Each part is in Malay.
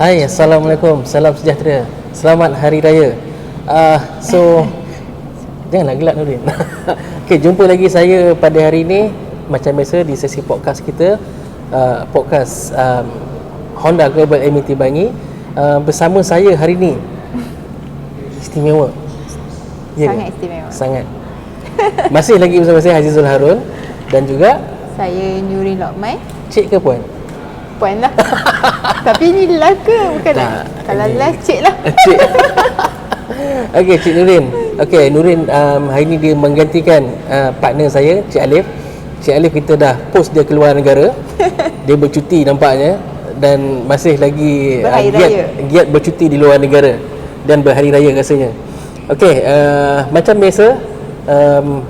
Hai, Assalamualaikum. Salam sejahtera. Selamat Hari Raya. Uh, so, janganlah gelak Nurin. okay, jumpa lagi saya pada hari ini macam biasa di sesi podcast kita. Uh, podcast um, Honda Global MET Bangi. Uh, bersama saya hari ini. Istimewa. Ya Sangat istimewa. Sangat. Masih lagi bersama saya Azizul Harun dan juga Saya Nuri Lokman. Cik ke Puan? Puan lah. Tapi ni live ke? Bukan Tak, lah. Kalau live cik lah. Cik. Okey, Cik Nurin. Okey, Nurin um, hari ni dia menggantikan uh, partner saya, Cik Alif. Cik Alif kita dah post dia keluar negara. dia bercuti nampaknya dan masih lagi uh, giat, raya. giat bercuti di luar negara dan berhari raya rasanya. Okey, uh, macam biasa um,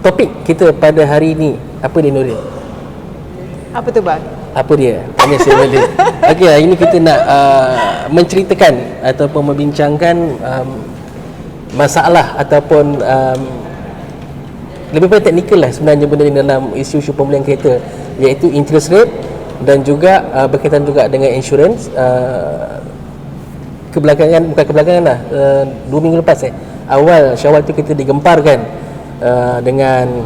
topik kita pada hari ini apa dia Nurin? Apa tu bang? Apa dia? Tanya saya balik okey hari ini kita nak uh, menceritakan ataupun membincangkan um, masalah ataupun um, lebih pada teknikal lah sebenarnya benda ni dalam isu-isu pembelian kereta iaitu interest rate dan juga uh, berkaitan juga dengan insurans uh, kebelakangan bukan kebelakangan lah uh, dua minggu lepas eh awal syawal tu kita digemparkan uh, dengan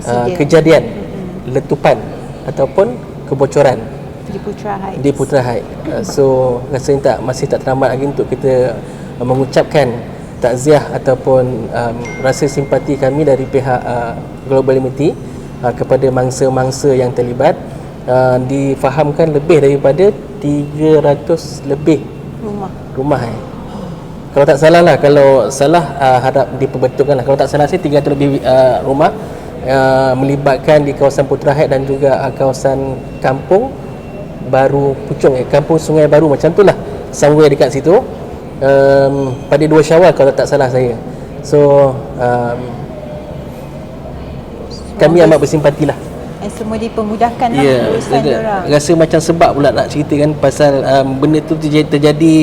uh, kejadian letupan ataupun kebocoran Di Putra Heights. di Putra Heights. Uh, so rasanya tak masih tak teramat lagi untuk kita uh, mengucapkan takziah ataupun um, rasa simpati kami dari pihak uh, Global Limity uh, kepada mangsa-mangsa yang terlibat uh, difahamkan lebih daripada 300 lebih Rumah. rumah eh. Kalau tak salah lah Kalau salah uh, harap diperbetulkan lah Kalau tak salah sih 300 lebih uh, rumah uh, Melibatkan di kawasan Putra Heights Dan juga uh, kawasan kampung Baru Pucung eh Kampung Sungai Baru. Macam tu lah Somewhere dekat situ. Um, Pada 2 syawal kalau tak salah saya. So um, Kami amat bersimpati lah. Eh, semua dipermudahkan lah Ya, urusan yeah, orang. rasa macam sebab pula nak ceritakan pasal um, benda tu terjadi, terjadi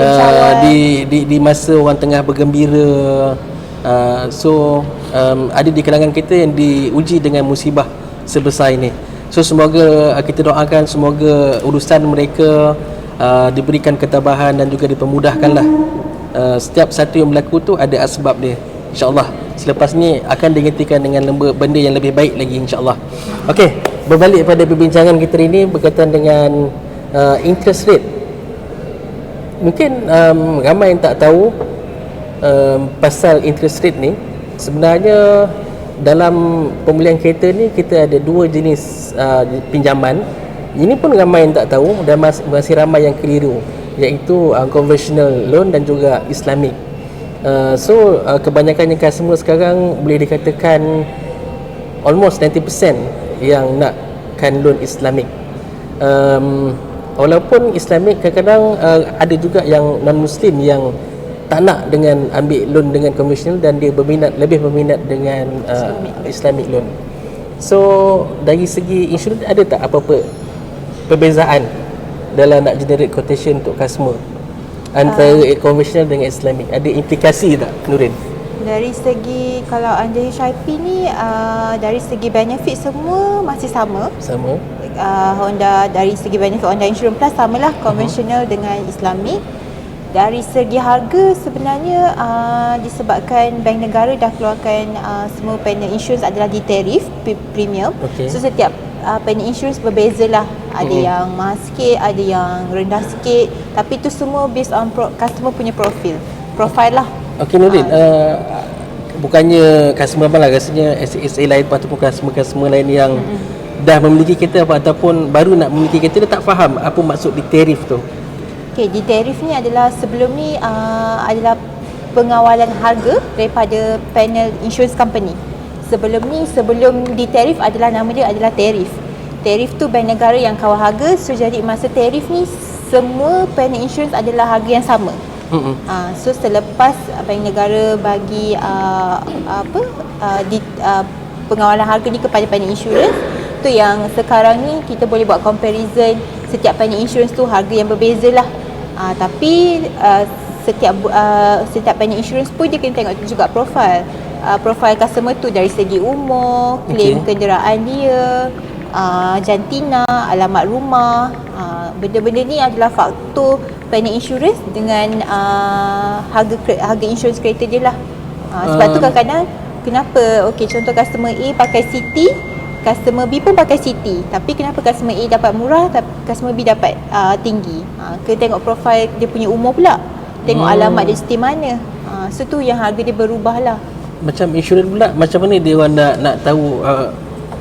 uh, di, di di masa orang tengah bergembira. Uh, so um, ada di kalangan kita yang diuji dengan musibah sebesar ini. So semoga uh, kita doakan semoga urusan mereka uh, diberikan ketabahan dan juga dipermudahkanlah. Uh, setiap satu yang berlaku tu ada asbab dia. InsyaAllah Selepas ni akan digantikan dengan benda yang lebih baik lagi insyaAllah Okey, berbalik pada perbincangan kita ini berkaitan dengan uh, interest rate Mungkin um, ramai yang tak tahu um, pasal interest rate ni Sebenarnya dalam pembelian kereta ni kita ada dua jenis uh, pinjaman Ini pun ramai yang tak tahu dan mas- masih ramai yang keliru Iaitu uh, conventional loan dan juga Islamic Uh, so uh, kebanyakannya customer sekarang boleh dikatakan almost 90% yang nakkan loan Islamic. Um, walaupun Islamic kadang-kadang uh, ada juga yang non muslim yang tak nak dengan ambil loan dengan konvensional dan dia berminat lebih berminat dengan uh, Islamic loan. So dari segi insurans ada tak apa-apa perbezaan dalam nak generate quotation untuk customer antara uh, konvensional dengan Islamic ada implikasi tak Nurin? Dari segi kalau under HIP ni uh, dari segi benefit semua masih sama. Sama. Uh, Honda dari segi benefit Honda Insurance Plus samalah konvensional dengan Islamic. Dari segi harga sebenarnya uh, disebabkan bank negara dah keluarkan uh, semua panel insurance adalah di tarif pre- premium. Okey. So setiap uh, panel insurance berbeza lah. Ada Mm-mm. yang mahal sikit, ada yang rendah sikit. Tapi itu semua based on pro- customer punya profil. Profile lah. Okey Nurin, uh, bukannya customer abang lah rasanya SA lain ataupun customer-customer lain yang mm-hmm. dah memiliki kereta apa ataupun baru nak memiliki kereta dia tak faham apa maksud di tarif tu. Okey, di tarif ni adalah sebelum ni uh, adalah pengawalan harga daripada panel insurance company. Sebelum ni, sebelum di tarif adalah nama dia adalah tarif. Tarif tu bank negara yang kawal harga, so jadi masa tarif ni semua panel insurance adalah harga yang sama. Uh, so selepas bank negara bagi uh, apa uh, di, uh, pengawalan harga ni kepada panel insurance tu yang sekarang ni kita boleh buat comparison setiap panel insurance tu harga yang berbeza lah uh, tapi uh, setiap uh, setiap panel insurance pun dia kena tengok juga profile uh, profile customer tu dari segi umur claim Okey. kenderaan dia uh, jantina alamat rumah uh, benda-benda ni adalah faktor panic insurance dengan uh, harga harga insurans kereta dia lah. Uh, sebab tu Um. kadang-kadang kenapa okey contoh customer A pakai City customer B pun pakai City tapi kenapa customer A dapat murah tapi customer B dapat uh, tinggi uh, kena tengok profil dia punya umur pula tengok Hmm. alamat dia setia mana uh, so tu yang harga dia berubah lah Macam insurans pula macam mana dia orang nak nak tahu uh,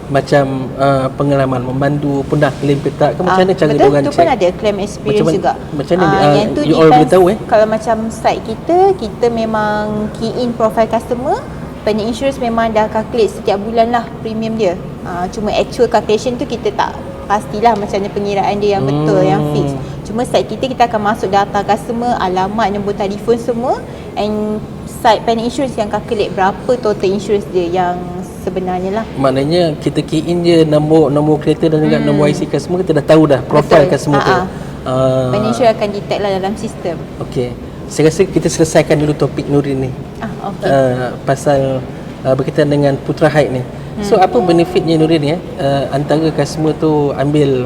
macam uh, pengalaman memandu pun dah claim ke tak ke macam mana Ah, cara dia betul, orang tu check? pun ada claim experience Macam mana- juga. macam mana Ah, dia- ah, yang tu you all boleh depends, tahu, eh? Kalau macam site kita, kita memang key in profile customer. Panic insurance memang dah calculate setiap bulan lah premium dia. Ah, cuma actual calculation tu kita tak pastilah macam mana pengiraan dia yang betul, yang Hmm. fix. Cuma site kita, kita akan masuk data customer, alamat, nombor telefon semua and site panic insurance yang calculate berapa total insurance dia yang sebenarnya lah. Maknanya kita key in je nombor nombor kereta dan juga nombor IC customer kita dah tahu dah profil Betul. customer tu. Ha-ha. Uh, Panic insurance akan detect lah dalam sistem. Okey. Saya rasa kita selesaikan dulu topik Nurin ni. Ah, okay. Uh, pasal uh, berkaitan dengan Putra Height ni. So Hmm. apa benefitnya Nurin ni eh? Uh, antara customer tu ambil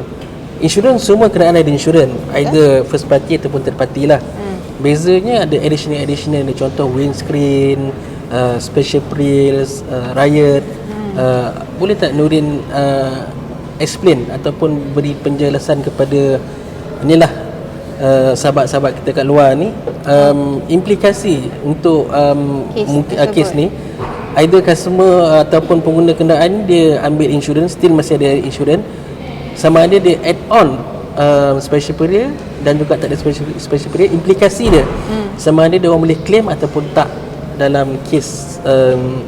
insurans semua kena ada insurans either first party ataupun third party lah. Hmm. Bezanya ada additional additional ni contoh windscreen, uh, special grills, uh, riot. Hmm. Uh, boleh tak Nurin uh, explain ataupun beri penjelasan kepada inilah uh, sahabat-sahabat kita kat luar ni um, implikasi untuk um, Kes mungkin uh, kes ni either customer ataupun pengguna kenderaan dia ambil insurans still masih ada insurans sama ada dia add on um, special period dan juga tak ada special, special period implikasi dia hmm. sama ada dia orang boleh claim ataupun tak dalam kes um,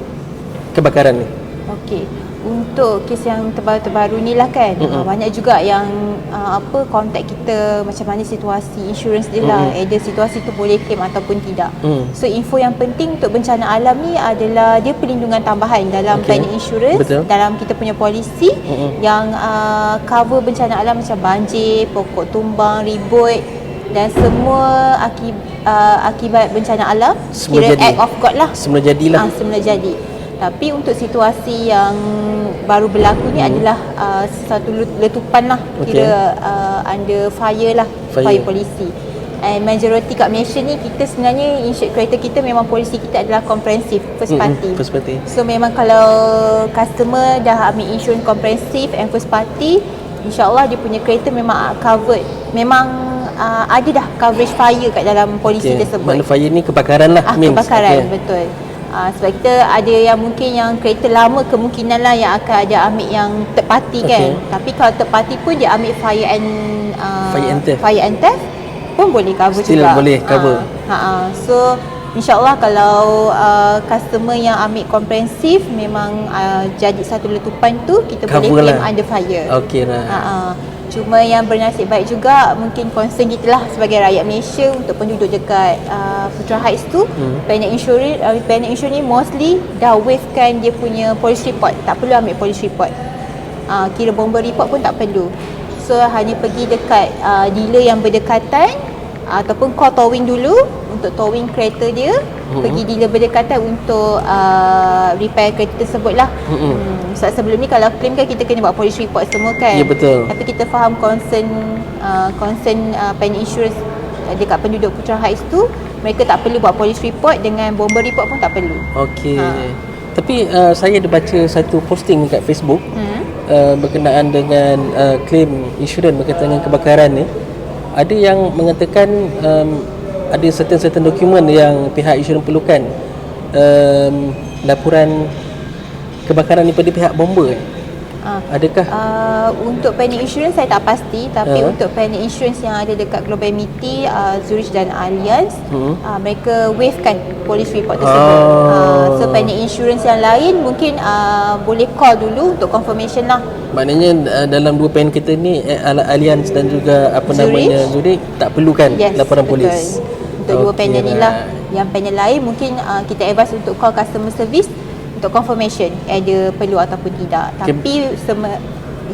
kebakaran ni Okey. Untuk kes yang terbaru-terbaru ni lah kan Mm-mm. uh, Banyak juga yang uh, apa kontak kita Macam mana situasi insurans dia lah Mm-mm. Either situasi tu boleh claim ataupun tidak Mm. So info yang penting untuk bencana alam ni adalah Dia perlindungan tambahan dalam Okey. panic insurance Betul. Dalam kita punya polisi Mm-mm. Yang uh, cover bencana alam macam banjir, pokok tumbang, ribut dan semua akib, uh, akibat bencana alam Semula kira jadi. act of God lah semula jadilah Ah, semula jadi. Tapi untuk situasi yang baru berlaku ni Hmm. adalah uh, satu letupan lah kira uh, under fire lah Fire. fire, polisi. And majority kat Malaysia ni kita sebenarnya insured kereta kita memang polisi kita adalah comprehensive first Mm-mm, party. first party So memang kalau customer dah ambil insurance comprehensive and first party InsyaAllah dia punya kereta memang covered Memang uh, ada dah coverage fire kat dalam polisi Okey. tersebut Mana fire ni kebakaran lah Ah, means. kebakaran Okey. betul. Ah, sebab kita ada yang mungkin yang kereta lama kemungkinan lah yang akan ada ambil yang third party kan. Okey. Tapi kalau third party pun dia ambil fire and uh, Fire and theft. Fire and theft pun boleh cover Still juga. boleh cover. Ha, ha. So InsyaAllah kalau uh, customer yang ambil komprehensif memang uh, jadi satu letupan tu kita Cover boleh claim lah. under fire. Okey lah. Ha. Cuma yang bernasib baik juga mungkin concern kita lah sebagai rakyat Malaysia untuk penduduk dekat uh, Putra Heights tu Hmm. panic insurance uh, insurance ni mostly dah wavekan dia punya police report tak perlu ambil police report uh, kira bomber report pun tak perlu so hanya pergi dekat uh, dealer yang berdekatan ataupun call towing dulu untuk towing kereta dia Mhm. pergi dealer berdekatan untuk uh, repair kereta tersebut lah Mhm. hmm. sebab sebelum ni kalau claim kan kita kena buat police report semua kan Ya, betul. tapi kita faham concern uh, concern uh, panic insurance uh, dekat penduduk Putra Heights tu mereka tak perlu buat police report dengan bomber report pun tak perlu Okey. Ha. Tapi uh, saya ada baca satu posting dekat Facebook hmm. uh, berkenaan dengan uh, claim insurans berkaitan dengan kebakaran ni. Ada yang mengatakan um, ada certain-certain dokumen yang pihak insurans perlukan. Um, laporan kebakaran daripada pihak bomber. Uh, Adakah? Uh, untuk panic insurance saya tak pasti tapi Ha. untuk panic insurance yang ada dekat Global MIT, uh, Zurich dan Allianz Hmm. uh, mereka wavekan police report tersebut. Oh. Uh, so panic insurance yang lain mungkin uh, boleh call dulu untuk confirmation lah. Maknanya uh, dalam dua pen kita ni eh, Al- Allianz dan juga apa Zurich. namanya Zurich tak perlukan Yes, laporan betul. polis. Untuk dua Okey panel ni lah. lah. Yang panel lain mungkin uh, kita advise untuk call customer service untuk confirmation ada perlu ataupun tidak. Okay. Tapi sem-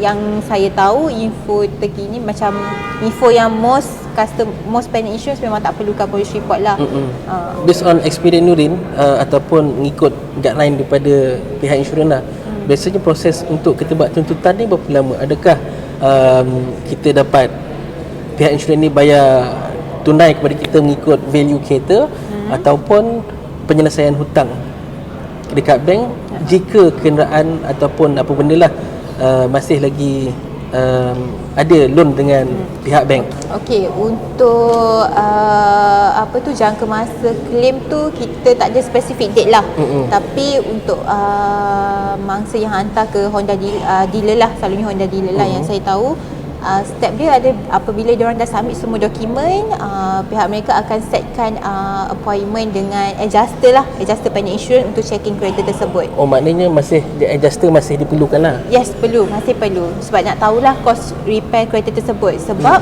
yang saya tahu info terkini macam info yang most custom most panel insurance memang tak perlukan police report lah. Mm-mm. Uh, Based on experience Nurin uh, ataupun mengikut guideline daripada pihak insurans lah. Hmm. Biasanya proses untuk kita buat tuntutan ni berapa lama? Adakah um, kita dapat pihak insurans ni bayar tunai kepada kita mengikut value kereta hmm. ataupun penyelesaian hutang dekat bank jika kenderaan ataupun apa benda lah uh, masih lagi um, ada loan dengan hmm. pihak bank. Okey, untuk uh, apa tu jangka masa claim tu kita tak ada specific date lah. Mm-mm. Tapi untuk uh, mangsa yang hantar ke Honda dealer, uh, dealer lah, selalunya Honda dealer lah yang saya tahu uh, step dia ada apabila dia orang dah submit semua dokumen uh, pihak mereka akan setkan uh, appointment dengan adjuster lah adjuster pendek insurance untuk checking kereta tersebut. Oh maknanya masih adjuster masih diperlukan lah. yes perlu masih perlu. Sebab nak tahulah kos repair kereta tersebut. Sebab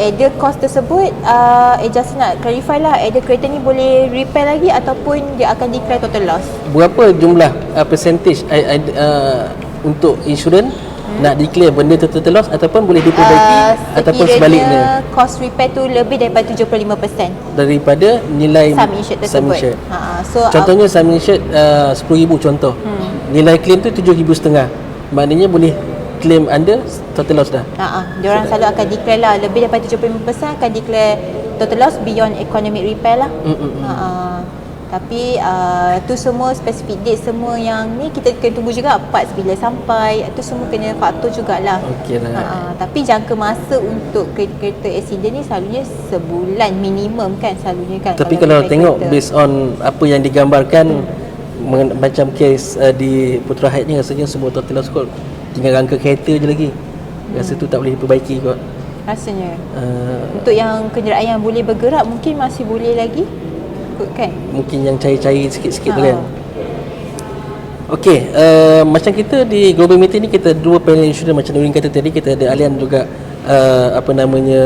either kos tersebut uh, adjuster nak clarify lah either kereta ni boleh repair lagi ataupun dia akan declare total loss. Berapa jumlah uh, percentage uh, uh, untuk insurans hmm. Nak declare benda tu total loss ataupun boleh diperbaiki Uh, ataupun sebaliknya cost repair tu lebih daripada 75% daripada nilai sum insured sum tersebut. insured. Ha, so Contohnya sum insured uh, 10,000 contoh. Hmm. Nilai claim tu 7,500 setengah. Maknanya boleh claim under total loss dah. Ha, ha, dia orang selalu akan declare lah lebih daripada 75% akan declare total loss beyond economic repair lah. Mm, mm, mm. Ha, ha. Tapi uh, tu semua specific date semua yang ni kita kena tunggu juga parts bila sampai. Tu semua kena faktor jugalah. Okey lah. Ha, ha. Tapi jangka masa untuk kereta accident ni selalunya sebulan minimum kan selalunya kan. Tapi kalau repair tengok kereta. based on apa yang digambarkan hmm. macam kes uh, di Putra Heights ni rasanya semua total kot. Tinggal rangka kereta je lagi. Rasa tu tak boleh diperbaiki kot. rasanya Uh, untuk yang kenderaan yang boleh bergerak mungkin masih boleh lagi kot kan. mungkin yang cair-cair sikit-sikit Ha. kan. Okey, uh, macam kita di Global Meeting ni kita dua panel insurance macam Nurin kata tadi kita ada Alian juga uh, apa namanya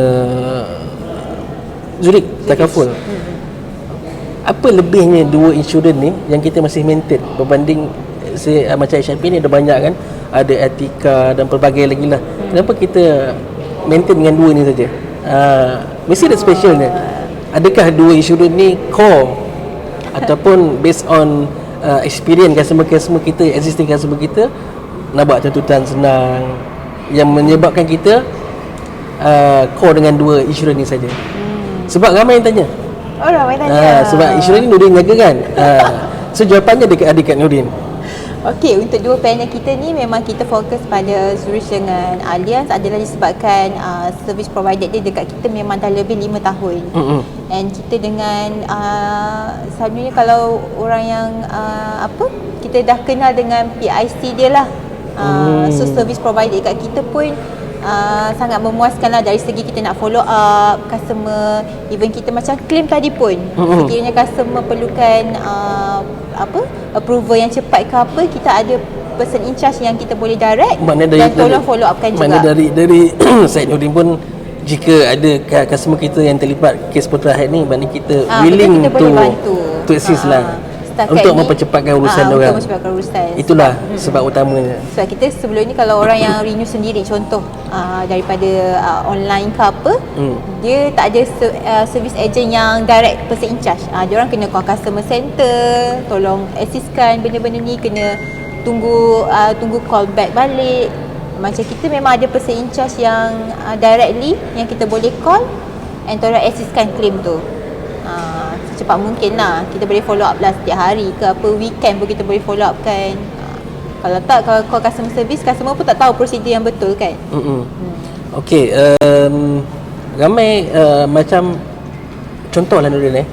Zurich Takaful. Apa lebihnya dua insurans ni yang kita masih maintain berbanding si, uh, macam HMP ni ada banyak kan ada etika dan pelbagai lagi lah. Kenapa kita maintain dengan dua ni saja? Uh, mesti ada specialnya. Adakah dua insurans ni core ataupun based on uh, experience customer-customer kita, existing customer kita nak buat tuntutan senang yang menyebabkan kita uh, core dengan dua insurans ni saja. Hmm. Sebab ramai yang tanya. Oh ramai tanya. Ah, sebab insurans ni Nurin jaga kan. Ah, so jawapannya dekat dekat Nurin. Okey, untuk dua panel kita ni memang kita fokus pada Zurich dengan Allianz adalah disebabkan uh, service provider dia dekat kita memang dah lebih 5 tahun. Mm-mm. And kita dengan uh, selalunya kalau orang yang uh, apa kita dah kenal dengan PIC dia lah. Uh, Hmm. So service provider dekat kita pun uh, sangat memuaskan lah dari segi kita nak follow up customer even kita macam claim tadi pun. Sekiranya customer perlukan uh, apa approval yang cepat ke apa kita ada person in charge yang kita boleh direct dari dan tolong follow upkan juga. dari dari Syed Nurin pun jika ada cu- customer kita yang terlibat kes Putra Head ni maknanya kita Ah, willing kita to to assist Ah, lah setakat untuk ni- mempercepatkan urusan Ah, dia orang. Untuk mempercepatkan urusan. Itulah Sebab- sebab utamanya. Sebab kita sebelum ni kalau orang yang renew sendiri contoh uh, daripada uh, online ke apa Hmm. dia tak ada se- uh, service agent yang direct person in charge. Uh, dia orang kena call customer center, tolong assistkan benda-benda ni kena tunggu uh, tunggu call back balik. Macam kita memang ada person in charge yang uh, directly yang kita boleh call and tolong assistkan claim tu. Uh, secepat mungkin lah kita boleh follow up lah setiap hari ke apa weekend pun kita boleh follow up kan uh, kalau tak kalau call customer service customer pun tak tahu prosedur yang betul kan Mm-mm. Okey, um, ramai uh, macam contoh lah Nurin eh.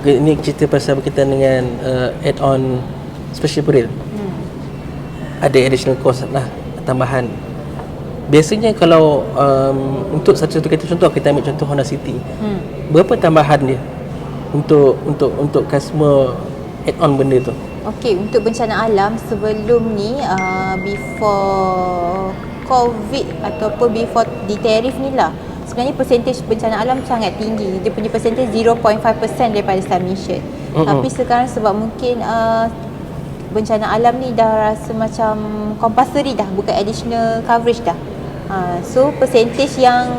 Okay, Ini cerita pasal berkaitan dengan uh, add-on special peril. hmm. Ada additional cost lah tambahan. Biasanya kalau um, untuk satu-satu kereta contoh kita ambil contoh Honda City. Hmm. Berapa tambahan dia untuk untuk untuk customer add-on benda tu? Okey, untuk bencana alam sebelum ni uh, before COVID ataupun before di tarif ni lah sebenarnya percentage bencana alam sangat tinggi. Dia punya percentage 0.5% daripada sum insured. Mm-mm. Tapi sekarang sebab mungkin uh, bencana alam ni dah rasa macam compulsory dah bukan additional coverage dah. Uh, so percentage yang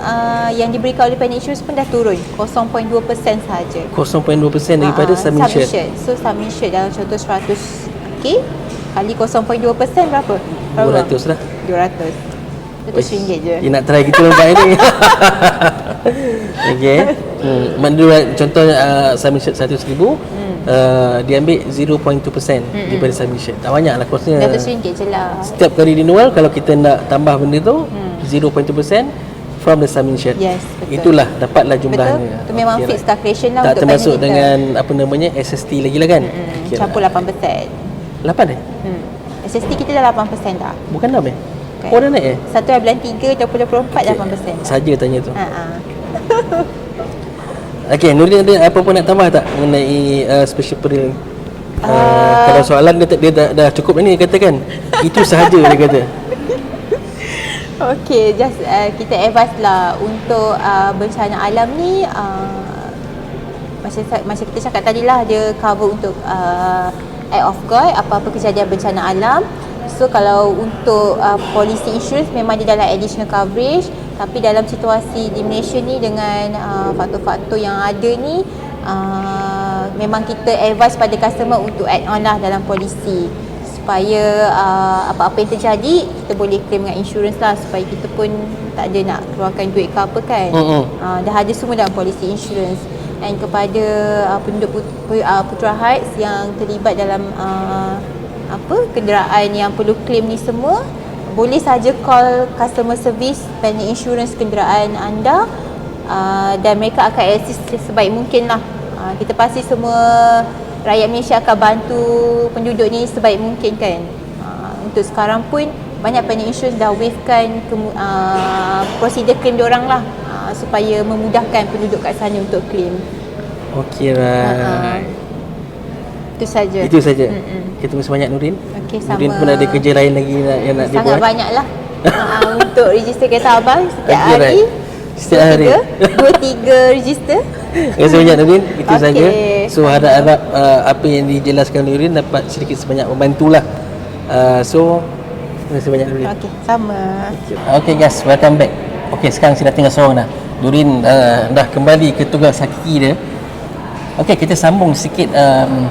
uh, yang diberikan oleh Pioneer Insurance pun dah turun 0.2% sahaja. 0.2% daripada Ah, sum insured. So insured dalam contoh 100k kali 0.2% berapa? berapa? 200 lah. 200. RM100 je. Dia nak try kita nampak ni. Okey. Hmm. Maknanya contohnya uh, submission 100,000 hmm. uh, dia ambil 0.2% hmm. daripada submission. Tak banyak lah kosnya. RM100 je lah. Setiap kali renewal kalau kita nak tambah benda tu hmm. 0.2% from the submission. Yes, betul. Itulah dapatlah jumlahnya. Betul. Itu memang Okey, fixed right. calculation lah Tak untuk termasuk panel kita. dengan apa namanya SST lagi lah kan? Hmm, campur lah. 8%. 8 eh? Hmm. SST kita dah 8% dah. Bukan 6 eh? Bukan. Oh dah naik eh? Satu bulan 3, 2024 dah 8%. Saja tanya tu. Ha ah. Okey, Nurin ada apa pun nak tambah tak mengenai uh, special peril? Uh, Ah. kalau soalan dia, dia dah, dah cukup ni dia katakan. Itu sahaja dia kata. Okay, just uh, kita advise lah untuk uh, bencana alam ni uh, macam, macam kita cakap tadi lah dia cover untuk uh, act of God apa-apa kejadian bencana alam so kalau untuk uh, policy insurance memang dia dalam additional coverage. Tapi dalam situasi di Malaysia ni dengan uh, faktor-faktor yang ada ni uh, memang kita advise pada customer untuk add on lah dalam polisi supaya uh, apa-apa yang terjadi kita boleh claim dengan insurance lah. Supaya kita pun tak ada nak keluarkan duit ke apa kan. Uh, dah ada semua dalam polisi insurance. Dan kepada uh, penduduk put, uh, Putra Heights yang terlibat dalam uh, apa kenderaan yang perlu claim ni semua boleh saja call customer service panel insurance kenderaan anda uh, dan mereka akan assist sebaik mungkin lah. Uh, kita pasti semua rakyat Malaysia akan bantu penduduk ni sebaik mungkin kan. Uh, untuk sekarang pun banyak panel insurance dah wavekan kemu- uh, prosedur claim diorang lah. Uh, supaya memudahkan penduduk kat sana untuk claim. Okey Ah, right. Itu saja Itu saja. Mm-mm. Kita terima banyak Nurin. Okey, Nurin sama. pun ada kerja lain lagi nak, yang nak sangat dibuat. banyak lah uh, untuk register kereta abang setiap Okey, hari right. Setiap hari. dua tiga register Terima kasih banyak Nurin. Itu Okey. saja. So harap-harap uh, apa yang dijelaskan Nurin dapat sedikit sebanyak membantulah. Uh, so terima kasih banyak Nurin. Okey, sama Okay guys, welcome back. Okay, sekarang saya dah tinggal seorang dah. Nurin uh, dah kembali ke tugas hakiki dia. Okay, kita sambung sikit. Um,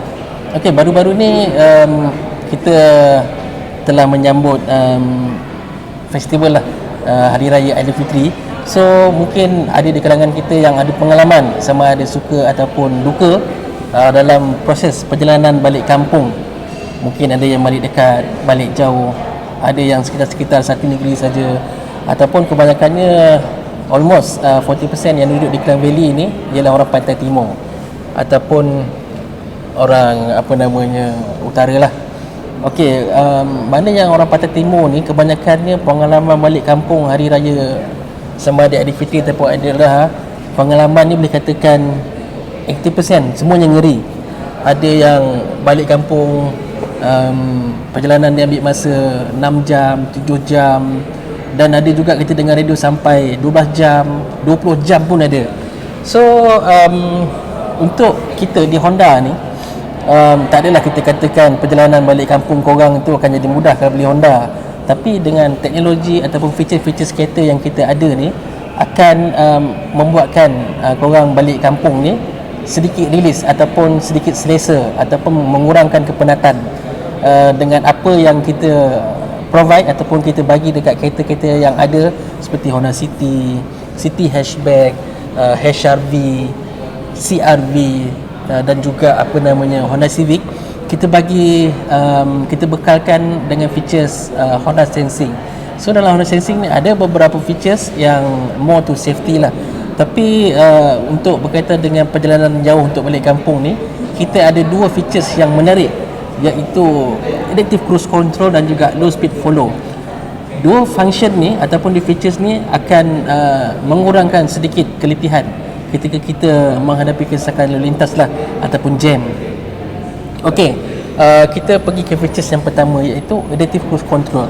okay, baru-baru ni um, kita telah menyambut um, festival lah uh, Hari Raya Aidilfitri. So, mungkin ada di kalangan kita yang ada pengalaman sama ada suka ataupun duka uh, dalam proses perjalanan balik kampung. Mungkin ada yang balik dekat, balik jauh. Ada yang sekitar-sekitar satu negeri saja ataupun kebanyakannya almost uh, 40% yang duduk di Klang Valley ni ialah orang Pantai Timur ataupun orang apa namanya utara lah. Okey, um, mana yang orang Pantai Timur ni kebanyakannya pengalaman balik kampung hari raya sama ada Aidilfitri ataupun Aidiladha pengalaman ni boleh katakan 80% semuanya ngeri. Ada yang balik kampung um, perjalanan dia ambil masa 6 jam, 7 jam dan ada juga kita dengar radio sampai 12 jam, 20 jam pun ada. So um, untuk kita di Honda ni um, tak adalah kita katakan perjalanan balik kampung korang tu akan jadi mudah kalau beli Honda. Tapi dengan teknologi ataupun feature-feature kereta yang kita ada ni akan um, membuatkan uh, korang balik kampung ni sedikit rilis ataupun sedikit selesa ataupun mengurangkan kepenatan. Uh, dengan apa yang kita provide ataupun kita bagi dekat kereta-kereta yang ada seperti Honda City, City Hatchback, uh, HRV, CRV uh, dan juga apa namanya Honda Civic kita bagi um, kita bekalkan dengan features uh, Honda Sensing. So dalam Honda Sensing ni ada beberapa features yang more to safety lah. Tapi uh, untuk berkaitan dengan perjalanan jauh untuk balik kampung ni, kita ada dua features yang menarik iaitu adaptive cruise control dan juga low speed follow. Dua function ni ataupun di features ni akan uh, mengurangkan sedikit keletihan ketika kita menghadapi kesesakan lalu lintas lah ataupun jam. Okey, uh, kita pergi ke features yang pertama iaitu adaptive cruise control.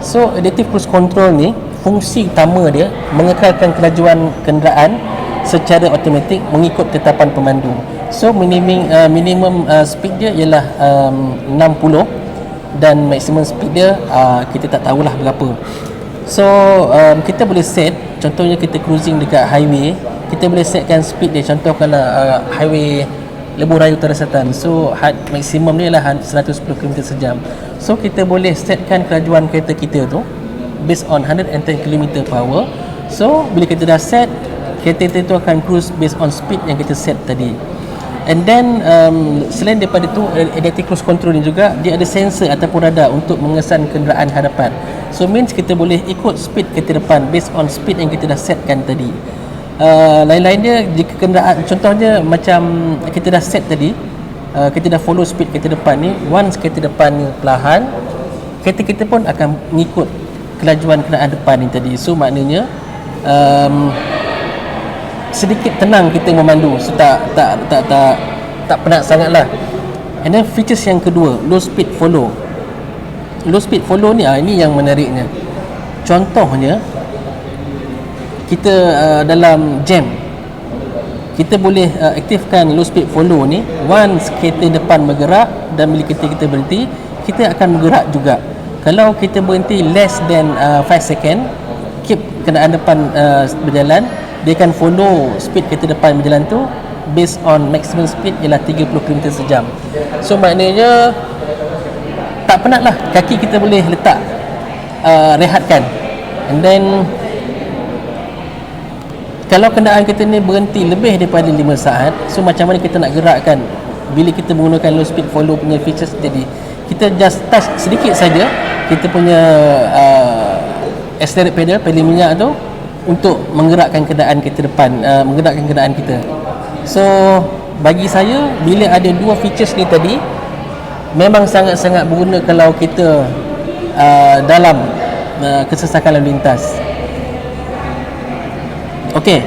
So adaptive cruise control ni fungsi utama dia mengekalkan kelajuan kenderaan secara automatik mengikut tetapan pemandu. So minimum uh, minimum uh, speed dia ialah um, 60 dan maximum speed dia uh, kita tak tahulah berapa. So um, kita boleh set contohnya kita cruising dekat highway, kita boleh setkan speed dia contoh kalau uh, highway Lebuh Raya Utara Selatan. So had maksimum ni ialah 110 km sejam. So kita boleh setkan kelajuan kereta kita tu based on 110 km per hour so bila kita dah set kereta itu akan cruise based on speed yang kita set tadi and then um, selain daripada tu adaptive cruise control ni juga dia ada sensor ataupun radar untuk mengesan kenderaan hadapan so means kita boleh ikut speed kereta depan based on speed yang kita dah setkan tadi uh, lain-lain dia jika kenderaan contohnya macam kita dah set tadi uh, kita dah follow speed kereta depan ni once kereta depan ni perlahan kereta kita pun akan mengikut kelajuan kenderaan depan ni tadi. So maknanya um, sedikit tenang kita memandu. So tak tak tak tak tak penat sangat lah and then features yang kedua low speed follow. Low speed follow ni ah ini yang menariknya. Contohnya kita uh, dalam jam kita boleh uh, aktifkan low speed follow ni. Once kereta depan bergerak dan bila kereta kita berhenti kita akan bergerak juga. Kalau kita berhenti less than uh, 5 second keep kenderaan depan uh, berjalan dia akan follow speed kereta depan berjalan tu based on maximum speed ialah 30 km sejam. So maknanya tak penat lah kaki kita boleh letak uh, rehatkan. And then kalau kenderaan kita ni berhenti lebih daripada 5 saat so macam mana kita nak gerakkan? Bila kita menggunakan low speed follow punya features tadi kita just touch sedikit saja kita punya uh, accelerate pedal pedal minyak tu untuk menggerakkan kenderaan kita depan uh, menggerakkan kenderaan kita. So bagi saya bila ada dua features ni tadi memang sangat-sangat berguna kalau kita uh, dalam uh, kesesakan lalu lintas Okey.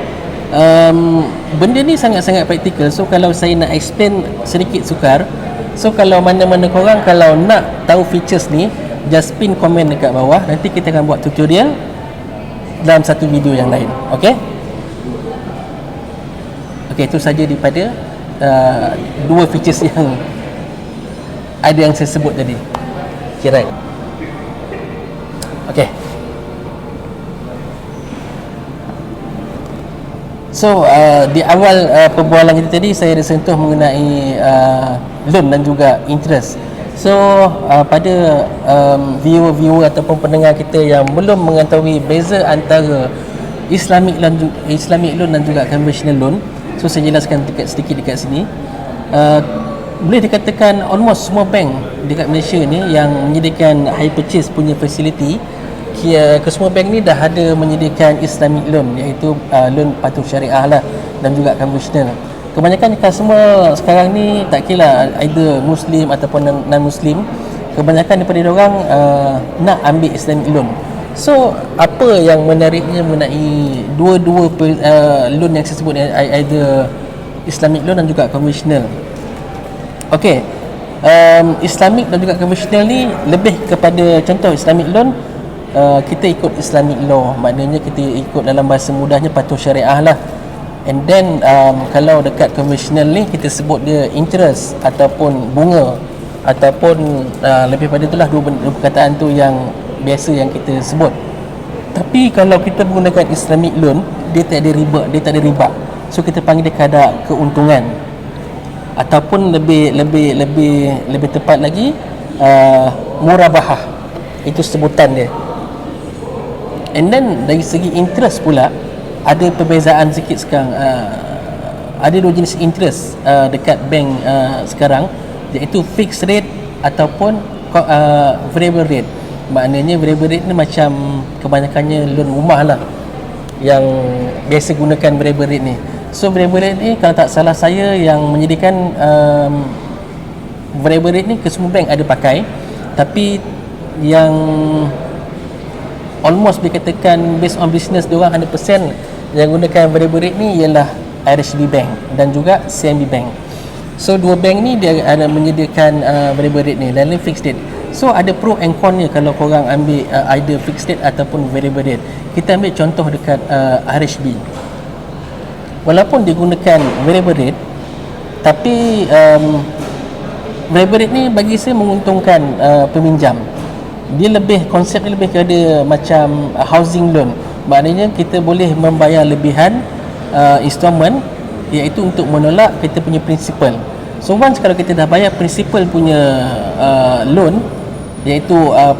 Um, benda ni sangat-sangat praktikal. So kalau saya nak explain sedikit sukar, so kalau mana-mana korang kalau nak tahu features ni, just pin komen dekat bawah. Nanti kita akan buat tutorial dalam satu video yang lain. Okey? Okey, itu saja daripada uh, dua features yang ada yang saya sebut tadi. Kira. Okey. So uh, di awal uh, perbualan kita tadi saya ada sentuh mengenai uh, loan dan juga interest. So uh, pada um, viewer-viewer ataupun pendengar kita yang belum mengetahui beza antara Islamic loan, Islamic loan dan juga conventional loan, so saya jelaskan dekat sedikit dekat sini. Uh, boleh dikatakan almost semua bank dekat Malaysia ni yang menyediakan high purchase punya facility kesemua bank ni dah ada menyediakan Islamic loan iaitu uh, loan patuh syariah lah dan juga conventional kebanyakan kan semua sekarang ni tak kira either muslim ataupun non muslim kebanyakan daripada orang uh, nak ambil Islamic loan so apa yang menariknya mengenai dua-dua uh, loan yang saya sebut either Islamic loan dan juga conventional Okey. Um, Islamic dan juga conventional ni lebih kepada contoh Islamic loan uh, kita ikut Islamic law. Maknanya kita ikut dalam bahasa mudahnya patuh syariah lah. And then um, kalau dekat conventional ni kita sebut dia interest ataupun bunga. Ataupun uh, lebih pada itulah dua, dua perkataan tu yang biasa yang kita sebut. Tapi kalau kita menggunakan Islamic loan dia tak ada riba dia tak ada riba. So kita panggil dia kadar keuntungan. Ataupun lebih lebih lebih lebih tepat lagi uh, murabahah. Itu sebutan dia and then dari segi interest pula ada perbezaan sikit sekarang. Uh, ada dua jenis interest uh, dekat bank uh, sekarang iaitu fixed rate ataupun uh, variable rate. Maknanya variable rate ni macam kebanyakannya loan rumah lah yang biasa gunakan variable rate ni. So variable rate ni kalau tak salah saya yang menyediakan um, variable rate ni ke semua bank ada pakai. Tapi yang almost dikatakan based on business dia orang 100% yang gunakan variable rate ni ialah RHB Bank dan juga CMB Bank. So dua bank ni dia ada menyediakan uh, variable rate ni lain fixed rate. So ada pro and con ni kalau korang ambil uh, either fixed rate ataupun variable rate. Kita ambil contoh dekat uh, RHB. Walaupun dia gunakan variable rate tapi um, variable rate ni bagi saya menguntungkan uh, peminjam dia lebih konsep dia lebih kepada macam housing loan. Maknanya kita boleh membayar lebihan uh, installment iaitu untuk menolak kita punya principal. So once kalau kita dah bayar principal punya uh, loan iaitu uh,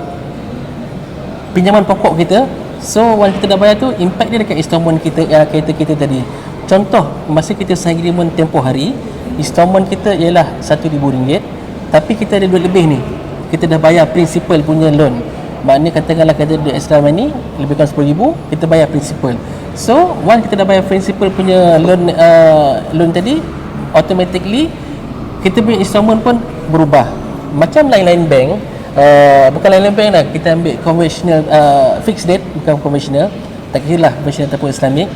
pinjaman pokok kita so once kita dah bayar tu impact dia dekat installment kita uh, kereta kita tadi. Contoh masa kita sign agreement tempoh hari installment kita ialah RM1,000 tapi kita ada duit lebih ni kita dah bayar principal punya loan. Maknanya katakanlah kita ada extra money lebih kurang RM10,000 kita bayar principal. So once kita dah bayar principal punya loan uh, loan tadi automatically kita punya installment pun berubah. Macam lain-lain bank uh, bukan lain-lain bank lah. Kita ambil conventional uh, fixed rate bukan conventional. Tak kira lah conventional ataupun islamic.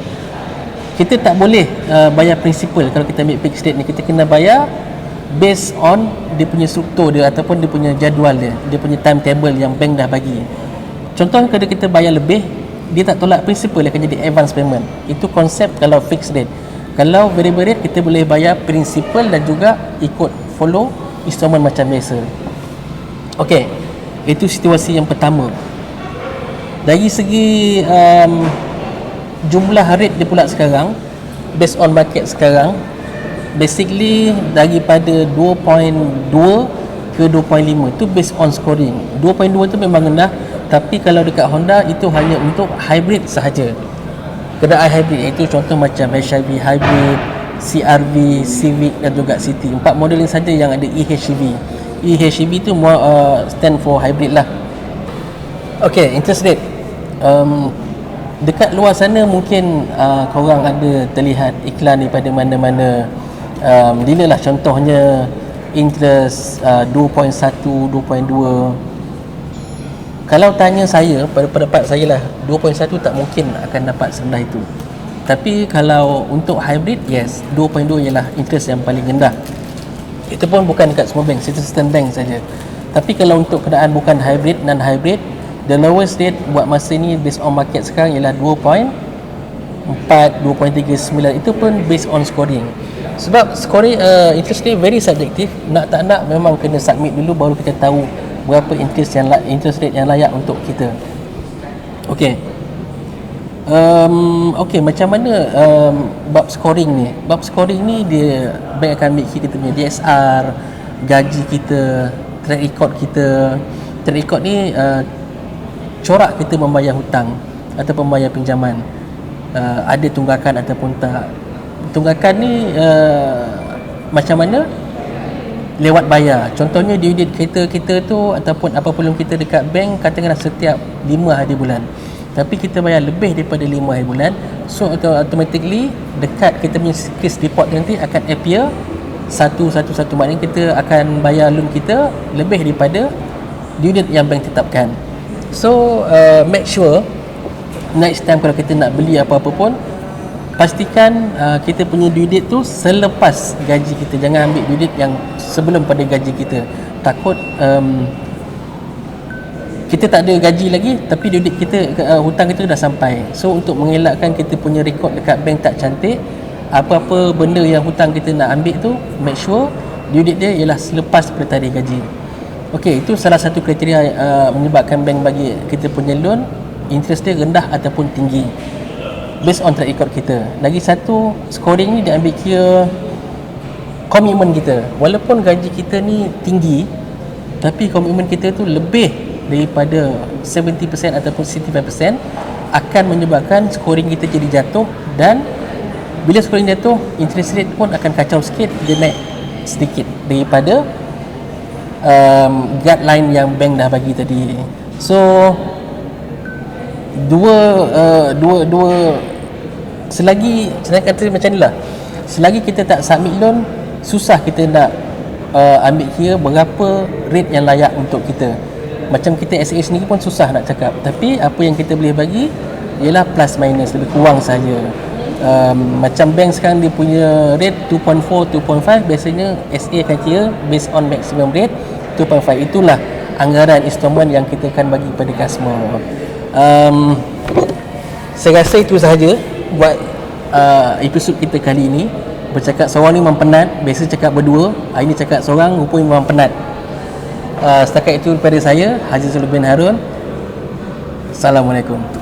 Kita tak boleh uh, bayar principal kalau kita ambil fixed rate ni. Kita kena bayar based on dia punya struktur dia ataupun dia punya jadual dia dia punya timetable yang bank dah bagi. Contoh kalau kita bayar lebih dia tak tolak principal dia akan jadi advance payment. Itu konsep kalau fixed rate. Kalau variable rate kita boleh bayar principal dan juga ikut follow installment macam biasa. Okey, itu situasi yang pertama. Dari segi um, jumlah rate dia pula sekarang based on market sekarang basically daripada 2.2 ke 2.5 tu based on scoring. 2.2 tu memang rendah tapi kalau dekat Honda itu hanya untuk hybrid sahaja. Kenderaan hybrid iaitu contoh macam HIV hybrid CRV, Civic dan juga City. Empat model ini saja yang ada EHEV EHEV tu uh, stand for hybrid lah. Okay, interest rate. Um, Dekat luar sana mungkin uh, korang ada terlihat iklan daripada mana-mana um, Dealer lah contohnya interest uh, 2.1, 2.2 Kalau tanya saya, pada pendapat saya lah 2.1 tak mungkin akan dapat serendah itu. Tapi kalau untuk hybrid, yes 2.2 ialah interest yang paling rendah. Itu pun bukan dekat semua bank Citizen Bank saja. Tapi kalau untuk keadaan bukan hybrid non hybrid the lowest rate buat masa ni based on market sekarang ialah 2.4 2.39 itu pun based on scoring sebab scoring uh, interest rate very subjective nak tak nak memang kena submit dulu baru kita tahu berapa interest yang interest rate yang layak untuk kita. Okey um, okey macam mana um, bab scoring ni? Bab scoring ni dia bank akan ambil kita punya DSR gaji kita track record kita. Track record ni uh, corak kita membayar hutang atau membayar pinjaman. Uh, ada tunggakan ataupun tak tunggakan ni uh, macam mana? Lewat bayar. Contohnya di unit kereta kita tu ataupun apa pun kita dekat bank katakanlah setiap 5 hari bulan. Tapi kita bayar lebih daripada 5 hari bulan. So automatically dekat kita punya case report nanti akan appear satu satu satu. Maknanya kita akan bayar loan kita lebih daripada unit yang bank tetapkan. So uh, make sure next time kalau kita nak beli apa-apa pun pastikan uh, kita punya due date tu selepas gaji kita. Jangan ambil due date yang sebelum pada gaji kita. Takut um, kita tak ada gaji lagi tapi due date kita uh, hutang kita dah sampai. So untuk mengelakkan kita punya rekod dekat bank tak cantik apa-apa benda yang hutang kita nak ambil tu make sure due date dia ialah selepas pada tarikh gaji. Okey, itu salah satu kriteria uh, menyebabkan bank bagi kita punya loan interest dia rendah ataupun tinggi based on track record kita. Lagi satu scoring ni dia ambil kira komitmen kita. Walaupun gaji kita ni tinggi tapi komitmen kita tu lebih daripada 70% ataupun 65% akan menyebabkan scoring kita jadi jatuh dan bila scoring jatuh interest rate pun akan kacau sikit dia naik sedikit daripada um, guideline yang bank dah bagi tadi. So dua uh, dua dua selagi saya kata macam ni lah. Selagi kita tak submit loan susah kita nak uh, ambil kira berapa rate yang layak untuk kita. Macam kita SA sendiri pun susah nak cakap. Tapi apa yang kita boleh bagi ialah plus minus lebih kurang saja. Um, macam bank sekarang dia punya rate 2.4 2.5 biasanya SA akan kira based on maximum rate 2.5 itulah anggaran installment yang kita akan bagi kepada customer um, saya rasa itu sahaja buat uh, episod kita kali ini. Bercakap seorang ni memang penat biasa cakap berdua. Hari ni cakap seorang rupanya memang penat. Uh, setakat itu daripada saya Haji Zul bin Harun. Assalamualaikum